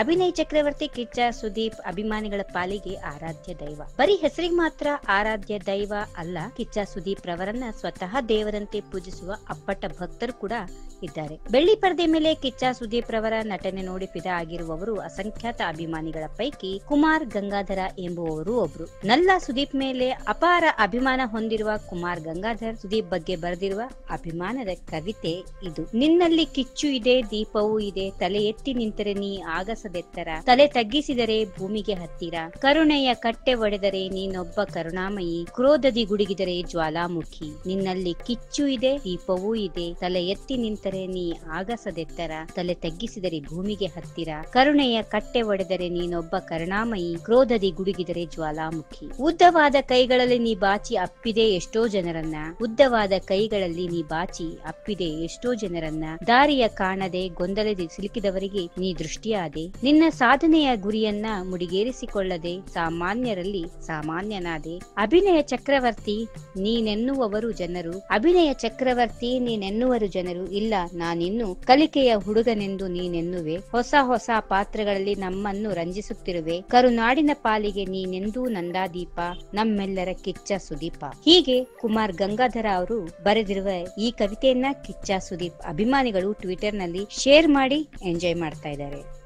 ಅಭಿನಯ್ ಚಕ್ರವರ್ತಿ, ಕಿಚ್ಚ, ಸುದೀಪ್ ಅಭಿಮಾನಿಗಳ ಪಾಲಿಗೆ ಆರಾಧ್ಯ ದೈವ. ಬರೀ ಹೆಸರಿಗೆ ಮಾತ್ರ ಆರಾಧ್ಯ ದೈವ ಅಲ್ಲ, ಕಿಚ್ಚ, ಸುದೀಪ್ ರವರನ್ನ ಸ್ವತಃ ದೇವರಂತೆ ಪೂಜಿಸುವ ಅಪ್ಪಟ ಭಕ್ತರು ಕೂಡ ಇದ್ದಾರೆ. ಬೆಳ್ಳಿ ಪರದೆ ಮೇಲೆ ಕಿಚ್ಚ, ಸುದೀಪ್ ರವರ ನಟನೆ ನೋಡಿ ಫಿದಾ ಆಗಿರುವವರು ಅಸಂಖ್ಯಾತ ಅಭಿಮಾನಿಗಳ ಪೈಕಿ ಕುಮಾರ್ ಗಂಗಾಧರ ಎಂಬುವವರು ಒಬ್ರು. ನಲ್ಲ ಸುದೀಪ್ ಮೇಲೆ ಅಪಾರ ಅಭಿಮಾನ ಹೊಂದಿರುವ ಕುಮಾರ್ ಗಂಗಾಧರ್, ಸುದೀಪ್ ಬಗ್ಗೆ ಬರೆದಿರುವ ಅಭಿಮಾನದ ಕವಿತೆ ಇದು. ನಿನ್ನಲ್ಲಿ ಕಿಚ್ಚು ಇದೆ, ದೀಪವೂ ಇದೆ, ತಲೆ ಎತ್ತಿ ನಿಂತರೆ ನೀ ಆಗಸದೆತ್ತರ ತಲೆ ತಗ್ಗಿಸಿದರೆ ಭೂಮಿಗೆ ಹತ್ತಿರ. ಕರುಣೆಯ ಕಟ್ಟೆ ಒಡೆದರೆ ನೀನೊಬ್ಬ ಕರುಣಾಮಯಿ. ಕ್ರೋಧದಿ ಗುಡುಗಿದರೆ ಜ್ವಾಲಾಮುಖಿ. ನಿನ್ನಲ್ಲಿ ಕಿಚ್ಚು ಇದೆ, ದೀಪವೂ ಇದೆ. ತಲೆ ಎತ್ತಿ ನಿಂತರೆ ನೀ ಆಗಸದೆತ್ತರ. ತಲೆ ತಗ್ಗಿಸಿದರೆ ಭೂಮಿಗೆ ಹತ್ತಿರ. ಕರುಣೆಯ ಕಟ್ಟೆ ಒಡೆದರೆ ನೀನೊಬ್ಬ ಕರುಣಾಮಯಿ. ಕ್ರೋಧದಿ ಗುಡುಗಿದರೆ ಜ್ವಾಲಾಮುಖಿ. ಉದ್ದವಾದ ಕೈಗಳಲ್ಲಿ ನೀ ಬಾಚಿ ಅಪ್ಪಿದೆ ಎಷ್ಟೋ ಜನರನ್ನ. ಉದ್ದವಾದ ಕೈಗಳಲ್ಲಿ ನೀ ಬಾಚಿ ಅಪ್ಪಿದೆ ಎಷ್ಟೋ ಜನರನ್ನ. ದಾರಿಯ ಕಾಣದೆ ಗೊಂದಲದಿ ಸಿಲುಕಿದವರಿಗೆ ನೀ ದೃಷ್ಟಿಯಾದೆ. ನಿನ್ನ ಸಾಧನೆಯ ಗುರಿಯನ್ನ ಮುಡಿಗೇರಿಸಿಕೊಳ್ಳದೆ ಸಾಮಾನ್ಯರಲ್ಲಿ ಸಾಮಾನ್ಯನಾದೆ. ಅಭಿನಯ ಚಕ್ರವರ್ತಿ ನೀನೆನ್ನುವರು ಜನರು. ಅಭಿನಯ ಚಕ್ರವರ್ತಿ, ನೀನೆನ್ನುವರು ಜನರು. ಇಲ್ಲ, ನಾನಿನ್ನು ಕಲಿಕೆಯ ಹುಡುಗನೆಂದು ನೀನೆನ್ನುವೆ. ಹೊಸ ಹೊಸ ಪಾತ್ರಗಳಲ್ಲಿ ನಮ್ಮನ್ನು ರಂಜಿಸುತ್ತಿರುವೆ. ಕರುನಾಡಿನ ಪಾಲಿಗೆ ನೀನೆಂದೂ ನಂದಾದೀಪ. ನಮ್ಮೆಲ್ಲರ ಕಿಚ್ಚ ಸುದೀಪ. ಹೀಗೆ ಕುಮಾರ್ ಗಂಗಾಧರ ಅವರು ಬರೆದಿರುವ ಈ ಕವಿತೆಯನ್ನ ಕಿಚ್ಚ ಸುದೀಪ್ ಅಭಿಮಾನಿಗಳು ಟ್ವಿಟರ್ನಲ್ಲಿ ಶೇರ್ ಮಾಡಿ ಎಂಜಾಯ್ ಮಾಡ್ತಾ ಇದ್ದಾರೆ.